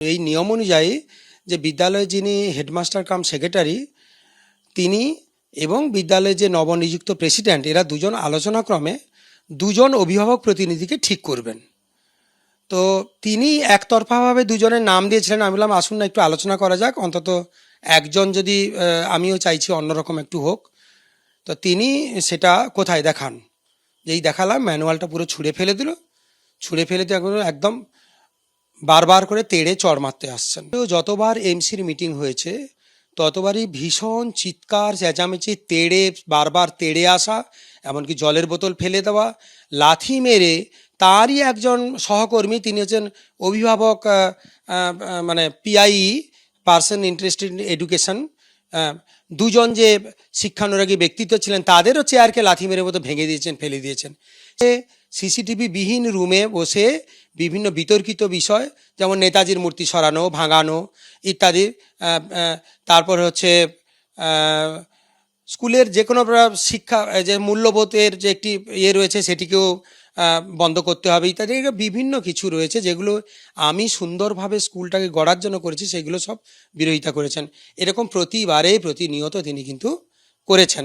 এই নিয়ম অনুযায়ী যে বিদ্যালয়ে যিনি হেডমাস্টার কাম সেক্রেটারি, তিনি এবং বিদ্যালয়ে যে নবনিযুক্ত প্রেসিডেন্ট, এরা দুজন আলোচনাক্রমে দুজন অভিভাবক প্রতিনিধিকে ঠিক করবেন। তো তিনি একতরফাভাবে দুজনের নাম দিয়েছিলেন। আমি বললাম, আসুন না, একটু আলোচনা করা যাক। অন্তত একজন যদি আমিও চাইছি অন্যরকম একটু হোক। তো তিনি সেটা কোথায় দেখান? যেই দেখালাম, ম্যানুয়ালটা পুরো ছুঁড়ে ফেলে দিল। ছুঁড়ে ফেলে দিয়ে একদম- একদম বারবার করে তেড়ে চড় মারতে আসছেন। যতবার এমসির মিটিং হয়েছে, ততবারই ভীষণ চিৎকার, চেঁচামেচি, তেড়ে, বারবার তেড়ে আসা, এমনকি জলের বোতল ফেলে দেওয়া, লাথি মেরে তারই একজন সহকর্মী তিনি হচ্ছেন অভিভাবক মানে পিআই পার্সন ইন্টারেস্টেড এডুকেশন দুজন যে শিক্ষানুরাগী ব্যক্তিত্ব ছিলেন, তাদেরও চেয়ারকে লাথি মেরে মতো ভেঙে দিয়েছেন, ফেলে দিয়েছেন। সে সিসিটিভি বিহীন রুমে বসে বিভিন্ন বিতর্কিত বিষয়, যেমন নেতাজির মূর্তি সরানো, ভাঙানো ইত্যাদি তারপর হচ্ছে স্কুলের যে কোনো শিক্ষা যে মূল্যবোধের যে একটি ইয়ে রয়েছে, সেটিকেও বন্ধ করতে হবে, ইত্যাদি বিভিন্ন কিছু রয়েছে যেগুলো আমি সুন্দরভাবে স্কুলটাকে গড়ার জন্য করেছি, সেগুলো সব বিরোধিতা করেছেন। এরকম প্রতিবারে প্রতিনিয়ত তিনি কিন্তু করেছেন।